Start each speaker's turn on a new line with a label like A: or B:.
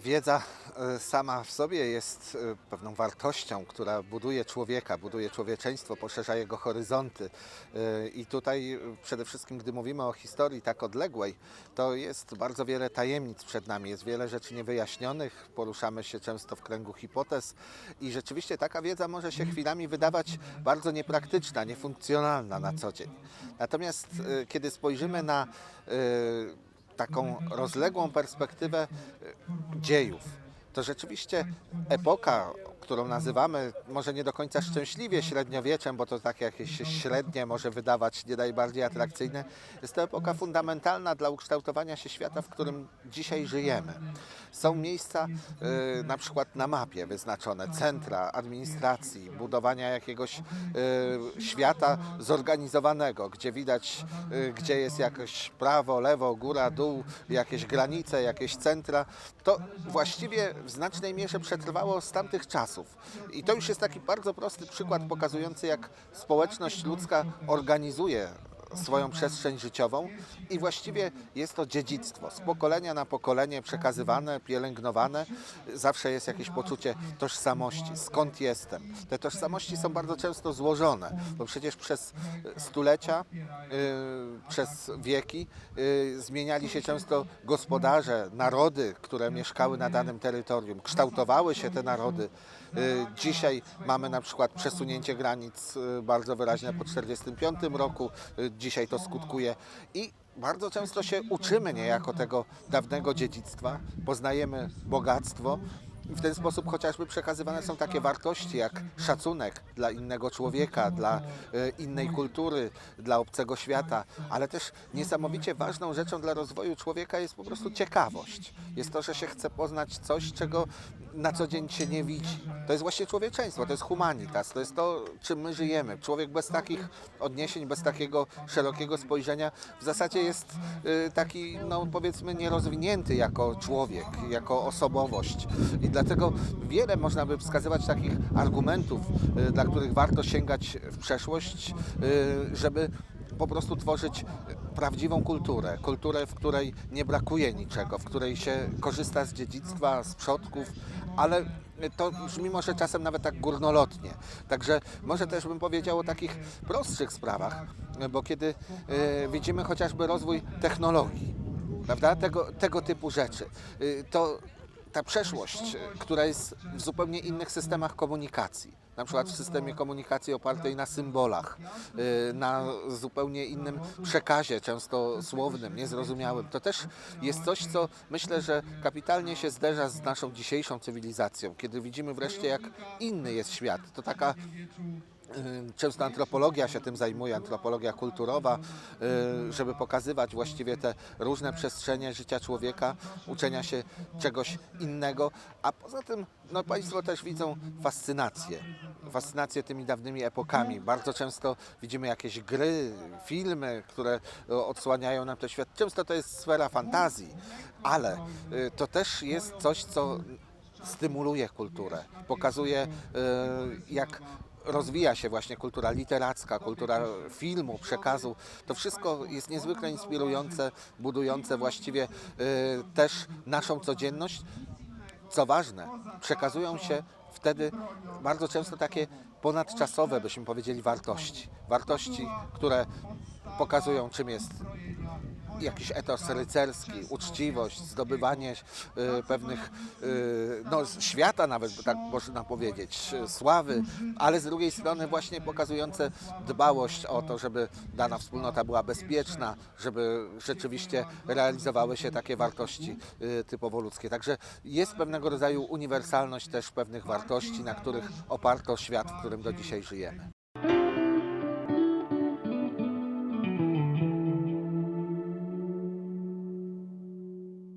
A: Wiedza e, sama w sobie jest e, pewną wartością, która buduje człowieka, buduje człowieczeństwo, poszerza jego horyzonty. E, I tutaj przede wszystkim, gdy mówimy o historii tak odległej, to jest bardzo wiele tajemnic przed nami, jest wiele rzeczy niewyjaśnionych, poruszamy się często w kręgu hipotez i rzeczywiście taka wiedza może się chwilami wydawać bardzo niepraktyczna, niefunkcjonalna na co dzień. Natomiast kiedy spojrzymy na taką rozległą perspektywę e, dziejów, to rzeczywiście epoka, którą nazywamy może nie do końca szczęśliwie średniowieczem, bo to takie jakieś średnie może wydawać nie najbardziej atrakcyjne, jest to epoka fundamentalna dla ukształtowania się świata, w którym dzisiaj żyjemy. Są miejsca e, na przykład na mapie wyznaczone, centra administracji, budowania jakiegoś e, świata zorganizowanego, gdzie widać, e, gdzie jest jakieś prawo, lewo, góra, dół, jakieś granice, jakieś centra. To właściwie w znacznej mierze przetrwało z tamtych czasów. I to już jest taki bardzo prosty przykład pokazujący, jak społeczność ludzka organizuje swoją przestrzeń życiową i właściwie jest to dziedzictwo. Z pokolenia na pokolenie przekazywane, pielęgnowane. Zawsze jest jakieś poczucie tożsamości. Skąd jestem? Te tożsamości są bardzo często złożone, bo przecież przez stulecia, y, przez wieki y, zmieniali się często gospodarze, narody, które mieszkały na danym terytorium. Kształtowały się te narody. Dzisiaj mamy na przykład przesunięcie granic bardzo wyraźne po 1945 roku. Dzisiaj to skutkuje i bardzo często się uczymy niejako tego dawnego dziedzictwa, poznajemy bogactwo. W ten sposób chociażby przekazywane są takie wartości jak szacunek dla innego człowieka, dla e, innej kultury, dla obcego świata, ale też niesamowicie ważną rzeczą dla rozwoju człowieka jest po prostu ciekawość. Jest to, że się chce poznać coś, czego na co dzień się nie widzi. To jest właśnie człowieczeństwo, to jest humanitas, to jest to, czym my żyjemy. Człowiek bez takich odniesień, bez takiego szerokiego spojrzenia w zasadzie jest y, taki, no powiedzmy, nierozwinięty jako człowiek, jako osobowość. I dlatego wiele można by wskazywać takich argumentów, y, dla których warto sięgać w przeszłość, y, żeby po prostu tworzyć prawdziwą kulturę. Kulturę, w której nie brakuje niczego, w której się korzysta z dziedzictwa, z przodków, ale to brzmi może czasem nawet tak górnolotnie. Także może też bym powiedział o takich prostszych sprawach, bo kiedy e, widzimy chociażby rozwój technologii, prawda, tego, tego typu rzeczy, y, to ta przeszłość, która jest w zupełnie innych systemach komunikacji, na przykład w systemie komunikacji opartej na symbolach, y, na zupełnie innym przekazie, często słownym, niezrozumiałym, to też jest coś, co myślę, że kapitalnie się zderza z naszą dzisiejszą cywilizacją, kiedy widzimy wreszcie, jak inny jest świat. To taka Często antropologia się tym zajmuje, antropologia kulturowa, y, żeby pokazywać właściwie te różne przestrzenie życia człowieka, uczenia się czegoś innego, a poza tym no, Państwo też widzą fascynację, fascynację tymi dawnymi epokami. Bardzo często widzimy jakieś gry, filmy, które y, odsłaniają nam ten świat. Często to jest sfera fantazji, ale y, to też jest coś, co stymuluje kulturę, pokazuje y, jak rozwija się właśnie kultura literacka, kultura filmu, przekazu. To wszystko jest niezwykle inspirujące, budujące właściwie y, też naszą codzienność. Co ważne, przekazują się wtedy bardzo często takie ponadczasowe, byśmy powiedzieli, wartości. Wartości, które pokazują, czym jest jakiś etos rycerski, uczciwość, zdobywanie y, pewnych y, no, świata nawet, tak można powiedzieć, y, sławy, ale z drugiej strony właśnie pokazujące dbałość o to, żeby dana wspólnota była bezpieczna, żeby rzeczywiście realizowały się takie wartości typowo ludzkie. Także jest pewnego rodzaju uniwersalność też pewnych wartości, na których oparto świat, w którym do dzisiaj żyjemy.